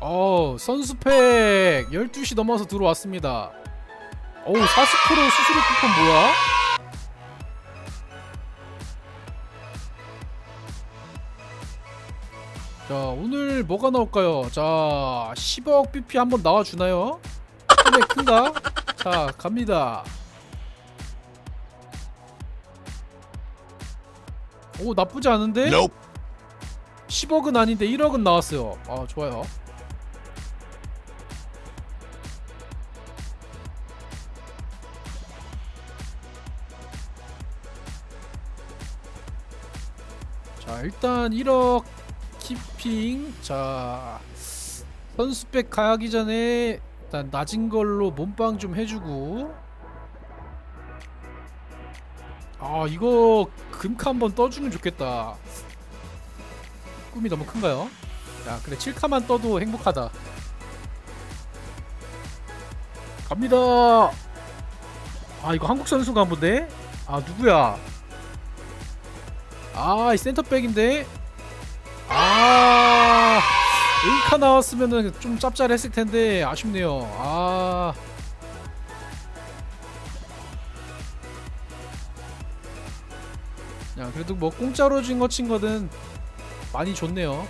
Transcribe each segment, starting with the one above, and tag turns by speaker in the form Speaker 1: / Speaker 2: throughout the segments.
Speaker 1: 어 선수팩 12시 넘어서 들어왔습니다 어우 40% 수수료 쿠폰 뭐야? 자 오늘 뭐가 나올까요? 자 10억 BP 한번 나와주나요? 큰데 큰가? 자 갑니다 오 나쁘지 않은데? 10억은 아닌데 1억은 나왔어요. 아 좋아요. 자 일단 1억 키핑. 자 선수백 가기 전에 일단 낮은 걸로 몸빵 좀 해주고 아 이거 금카 한번 떠주면 좋겠다 꿈이 너무 큰가요? 야 그래 7카만 떠도 행복하다 갑니다 아 이거 한국 선수가 한 본데? 아 누구야 아, 이 센터백인데. 아, 에이카 나왔으면은 좀 짭짤했을 텐데 아쉽네요. 아. 야, 그래도 뭐 공짜로 준 거 친 거는 많이 좋네요.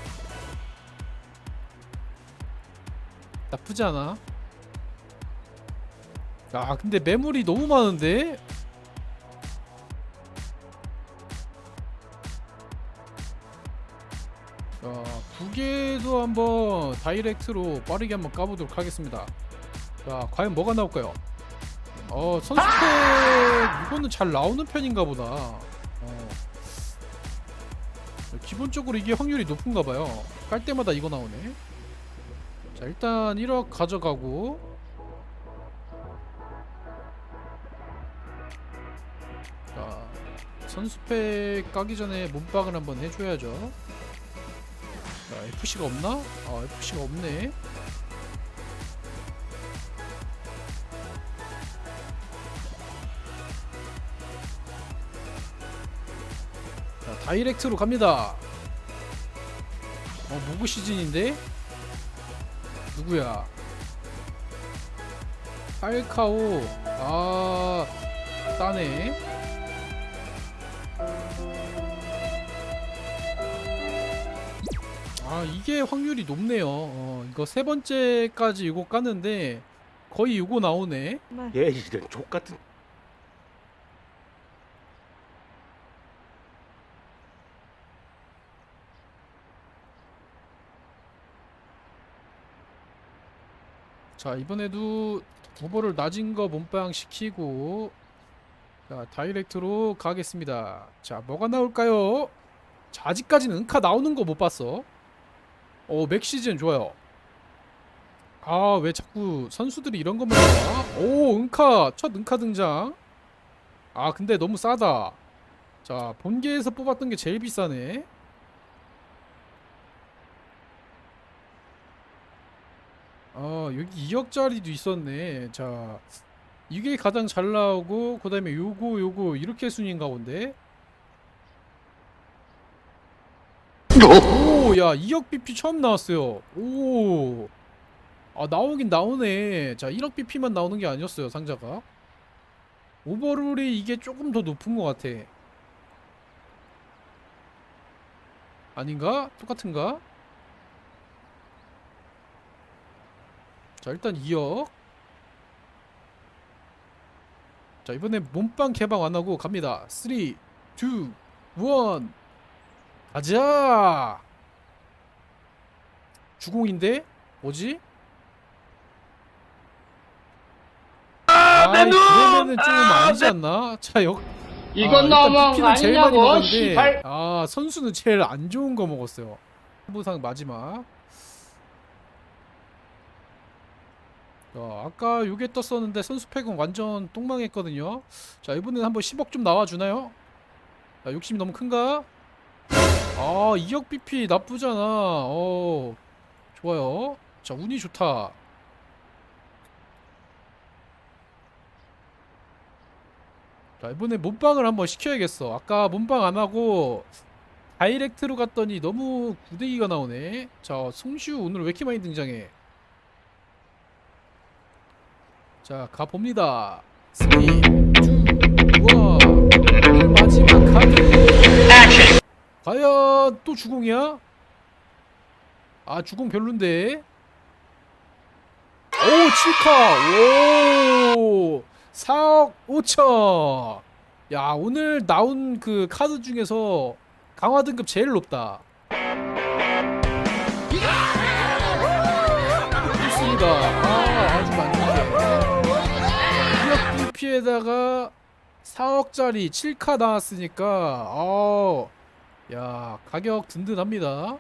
Speaker 1: 나쁘지 않아. 아, 근데 매물이 너무 많은데? 자, 부계도 한번 다이렉트로 빠르게 한번 까보도록 하겠습니다. 자, 과연 뭐가 나올까요? 어, 선수팩 이거는 잘 나오는 편인가 보다. 어. 기본적으로 이게 확률이 높은가 봐요. 깔 때마다 이거 나오네. 자, 일단 1억 가져가고 자, 선수팩 까기 전에 몸빵을 한번 해줘야죠. 자, FC가 없나? 아, FC가 없네. 다이렉트로 갑니다. 어, 모브 시즌인데? 누구야? 팔카오. 아, 따네. 아 이게 확률이 높네요. 어, 이거 세 번째까지 이거 깠는데 거의 이거 나오네.
Speaker 2: 얘 이런 족 같은
Speaker 1: 자 이번에도 오버를 낮은 거 몸빵 시키고 자 다이렉트로 가겠습니다. 자 뭐가 나올까요? 자 아직까지는 은카 나오는 거 못 봤어. 오 맥시즌 좋아요. 아 왜 자꾸 선수들이 이런 것만 나와? 오 은카 첫 은카 등장. 아 근데 너무 싸다. 자 본계에서 뽑았던 게 제일 비싸네. 아 여기 2억짜리도 있었네. 자 이게 가장 잘 나오고 그 다음에 요거 요거 이렇게 순위인가 본데. 오, 야, 2억 BP 처음 나왔어요. 오. 아, 나오긴 나오네. 자, 1억 BP만 나오는 게 아니었어요, 상자가. 오버롤이 이게 조금 더 높은 것 같아. 아닌가? 똑같은가? 자, 일단 2억. 자, 이번에 몸빵 개방 안 하고 갑니다. 3, 2, 1. 가자! 주공인데? 뭐지? 아,
Speaker 2: 내 눈!
Speaker 1: 그러면은 좀
Speaker 2: 아,
Speaker 1: 아니지 않나? 자, 역.
Speaker 3: 이건
Speaker 1: 아, 일단
Speaker 3: 너무한 거
Speaker 1: PP는 제일 많이
Speaker 3: 아니냐고
Speaker 1: 먹었는데,
Speaker 3: 시발
Speaker 1: 아, 선수는 제일 안 좋은 거 먹었어요. 부상 마지막. 자, 아까 요게 떴었는데 선수 팩은 완전 똥망했거든요. 자, 이번엔 한번 10억 좀 나와주나요? 자, 욕심이 너무 큰가? 아 2억 BP 나쁘잖아 어 좋아요 자 운이 좋다 자 이번에 몸빵을 한번 시켜야겠어 아까 몸빵 안 하고 다이렉트로 갔더니 너무 구대기가 나오네 자 송슈 오늘 왜 이렇게 많이 등장해 자 가봅니다. 3 2 1 오늘 마지막 카드. 과연 또 주공이야? 아 주공 별론데. 오 7카. 오. 4억 5천. 야 오늘 나온 그 카드 중에서 강화 등급 제일 높다. 좋습니다 BP에다가 4억짜리 7카 나왔으니까 어, 야 가격 든든합니다